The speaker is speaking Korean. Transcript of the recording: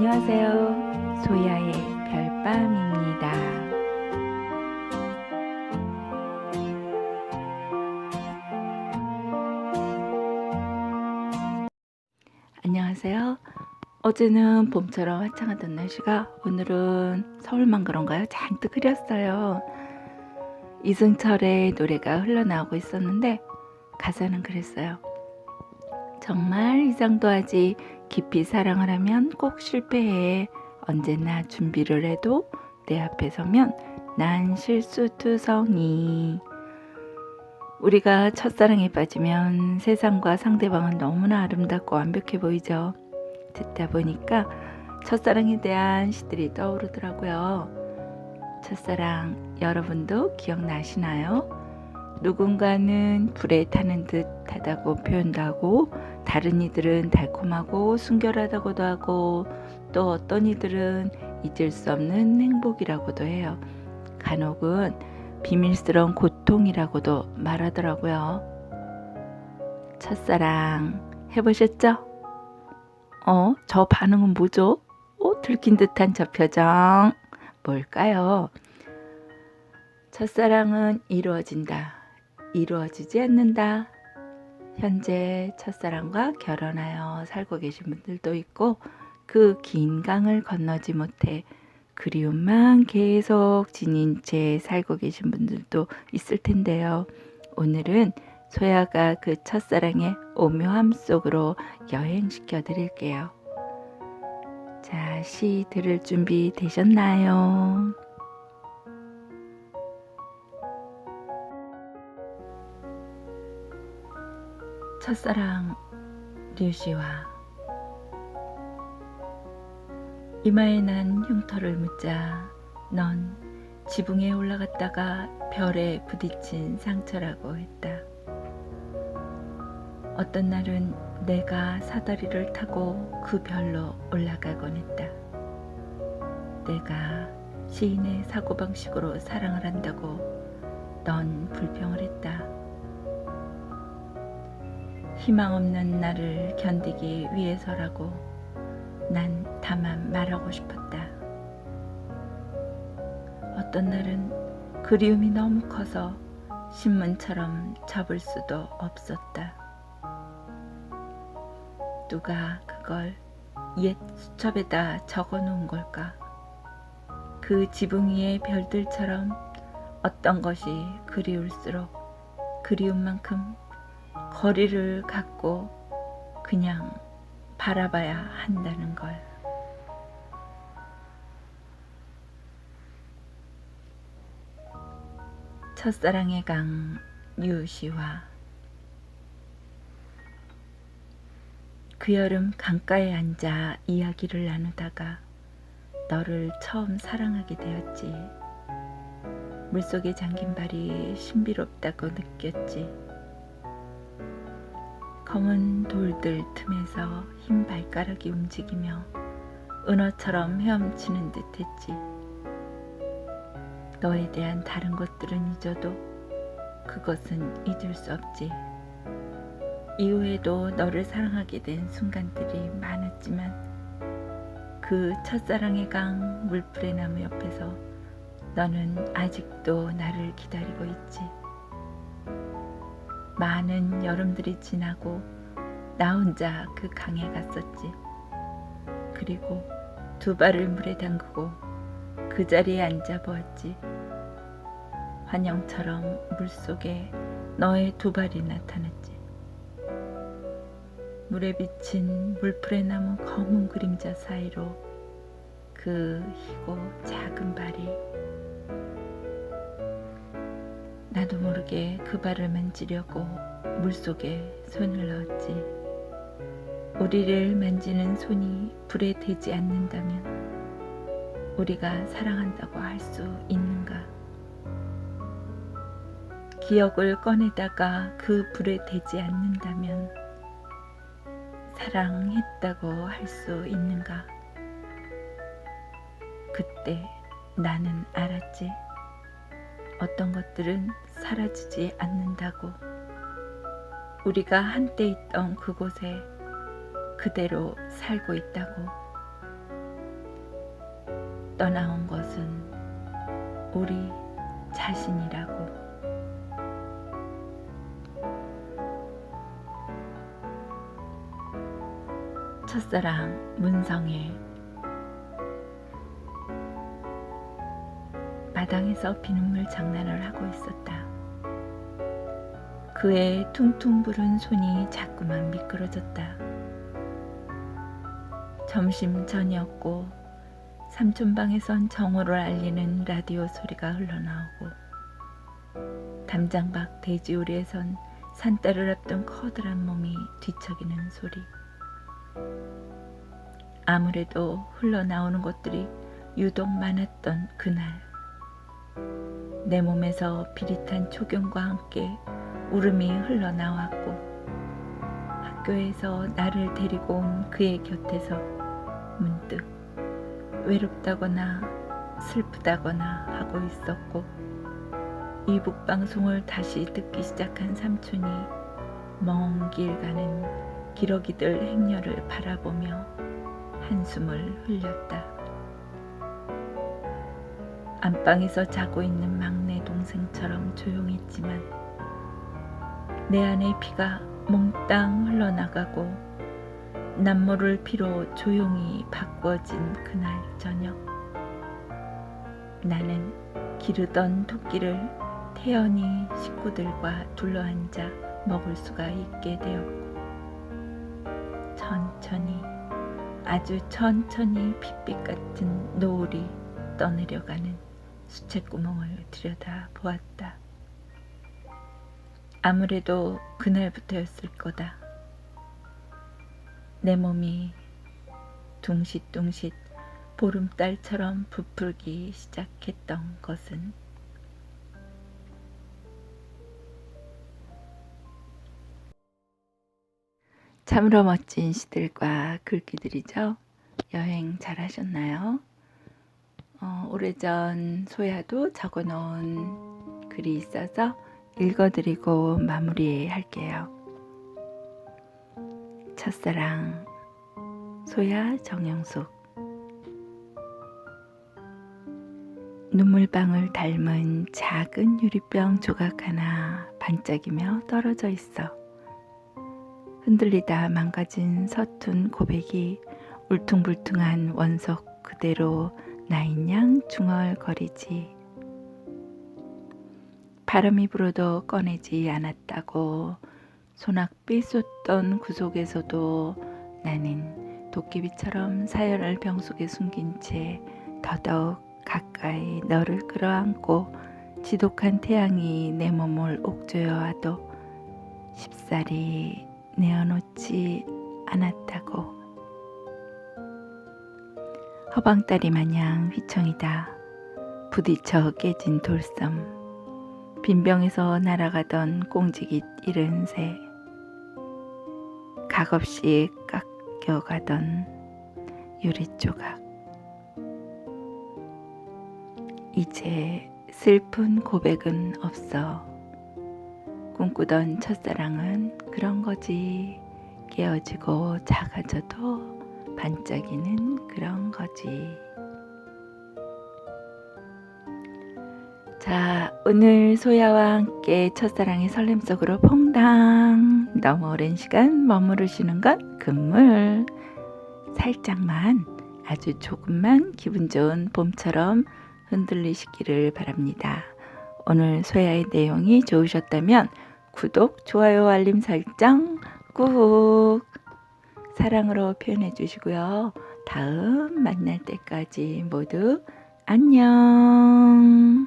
안녕하세요. 소야의 별밤입니다. 안녕하세요. 어제는 봄처럼 화창하던 날씨가 오늘은 서울만 그런가요? 잔뜩 흐렸어요. 이승철의 노래가 흘러나오고 있었는데 가사는 그랬어요. 정말 이상도 하지 깊이 사랑을 하면 꼭 실패해. 언제나 준비를 해도 내 앞에 서면 난 실수투성이. 우리가 첫사랑에 빠지면 세상과 상대방은 너무나 아름답고 완벽해 보이죠. 듣다 보니까 첫사랑에 대한 시들이 떠오르더라고요. 첫사랑 여러분도 기억나시나요? 누군가는 불에 타는 듯하다고 표현도 하고 다른 이들은 달콤하고 순결하다고도 하고 또 어떤 이들은 잊을 수 없는 행복이라고도 해요. 간혹은 비밀스러운 고통이라고도 말하더라고요. 첫사랑 해보셨죠? 어, 저 반응은 뭐죠? 어, 들킨 듯한 저 표정. 뭘까요? 첫사랑은 이루어진다. 이루어지지 않는다. 현재 첫사랑과 결혼하여 살고 계신 분들도 있고 그 긴 강을 건너지 못해 그리움만 계속 지닌 채 살고 계신 분들도 있을 텐데요. 오늘은 소야가 그 첫사랑의 오묘함 속으로 여행시켜 드릴게요. 자, 시 들을 준비 되셨나요? 첫사랑 류시와 이마에 난 흉터를 묻자 넌 지붕에 올라갔다가 별에 부딪힌 상처라고 했다. 어떤 날은 내가 사다리를 타고 그 별로 올라가곤 했다. 내가 시인의 사고방식으로 사랑을 한다고 넌 불평을 했다. 희망 없는 나를 견디기 위해서라고 난 다만 말하고 싶었다. 어떤 날은 그리움이 너무 커서 신문처럼 접을 수도 없었다. 누가 그걸 옛 수첩에다 적어 놓은 걸까? 그 지붕 위의 별들처럼 어떤 것이 그리울수록 그리움만큼 거리를 갖고 그냥 바라봐야 한다는 걸. 첫사랑의 강 유시화 그 여름 강가에 앉아 이야기를 나누다가 너를 처음 사랑하게 되었지. 물속에 잠긴 발이 신비롭다고 느꼈지. 검은 돌들 틈에서 흰 발가락이 움직이며 은어처럼 헤엄치는 듯 했지. 너에 대한 다른 것들은 잊어도 그것은 잊을 수 없지. 이후에도 너를 사랑하게 된 순간들이 많았지만 그 첫사랑의 강 물풀의 나무 옆에서 너는 아직도 나를 기다리고 있지. 많은 여름들이 지나고 나 혼자 그 강에 갔었지. 그리고 두 발을 물에 담그고 그 자리에 앉아 보았지. 환영처럼 물속에 너의 두 발이 나타났지. 물에 비친 물풀에 남은 검은 그림자 사이로 그 희고 작은 발이 나도 모르게 그 발을 만지려고 물속에 손을 넣었지. 우리를 만지는 손이 불에 대지 않는다면 우리가 사랑한다고 할 수 있는가? 기억을 꺼내다가 그 불에 대지 않는다면 사랑했다고 할 수 있는가? 그때 나는 알았지. 어떤 것들은 사라지지 않는다고. 우리가 한때 있던 그곳에 그대로 살고 있다고. 떠나온 것은 우리 자신이라고. 첫사랑 문성애 마당에서 비눗물 장난을 하고 있었다. 그의 퉁퉁 부른 손이 자꾸만 미끄러졌다. 점심 전이었고 삼촌방에선 정오를 알리는 라디오 소리가 흘러나오고 담장 밖 돼지우리에선 산딸을 앞둔 커다란 몸이 뒤척이는 소리. 아무래도 흘러나오는 것들이 유독 많았던 그날. 내 몸에서 비릿한 초경과 함께 울음이 흘러나왔고 학교에서 나를 데리고 온 그의 곁에서 문득 외롭다거나 슬프다거나 하고 있었고 이북 방송을 다시 듣기 시작한 삼촌이 먼 길 가는 기러기들 행렬을 바라보며 한숨을 흘렸다. 안방에서 자고 있는 막내 동생처럼 조용했지만 내 안의 피가 몽땅 흘러나가고 남모를 피로 조용히 바꿔진 그날 저녁. 나는 기르던 토끼를 태연히 식구들과 둘러앉아 먹을 수가 있게 되었고 천천히 아주 천천히 핏빛 같은 노을이 떠내려가는 수채구멍을 들여다 보았다. 아무래도 그날부터였을 거다. 내 몸이 둥싯둥싯 보름달처럼 부풀기 시작했던 것은 참으로 멋진 시들과 글귀들이죠. 여행 잘 하셨나요? 어, 오래전 소야도 적어 놓은 글이 있어서 읽어드리고 마무리할게요. 첫사랑 소야 정영숙 눈물방울 닮은 작은 유리병 조각 하나 반짝이며 떨어져 있어. 흔들리다 망가진 서툰 고백이 울퉁불퉁한 원석 그대로 나인 양 중얼거리지. 바람이 불어도 꺼내지 않았다고 소낙비 쏟던 구속에서도 나는 도깨비처럼 사연을 병 속에 숨긴 채 더더욱 가까이 너를 끌어안고 지독한 태양이 내 몸을 옥죄어 와도 쉽사리 내어놓지 않았다고. 허방다리 마냥 휘청이다. 부딪혀 깨진 돌섬. 빈병에서 날아가던 꽁지깃 잃은 새. 각없이 깎여가던 유리조각. 이제 슬픈 고백은 없어. 꿈꾸던 첫사랑은 그런 거지. 깨어지고 작아져도 반짝이는 그런 거지. 자, 오늘 소야와 함께 첫사랑의 설렘 속으로 퐁당. 너무 오랜 시간 머무르시는 건 금물. 살짝만, 아주 조금만 기분 좋은 봄처럼 흔들리시기를 바랍니다. 오늘 소야의 내용이 좋으셨다면 구독, 좋아요, 알림 설정 꾹 사랑으로 표현해 주시고요. 다음 만날 때까지 모두 안녕.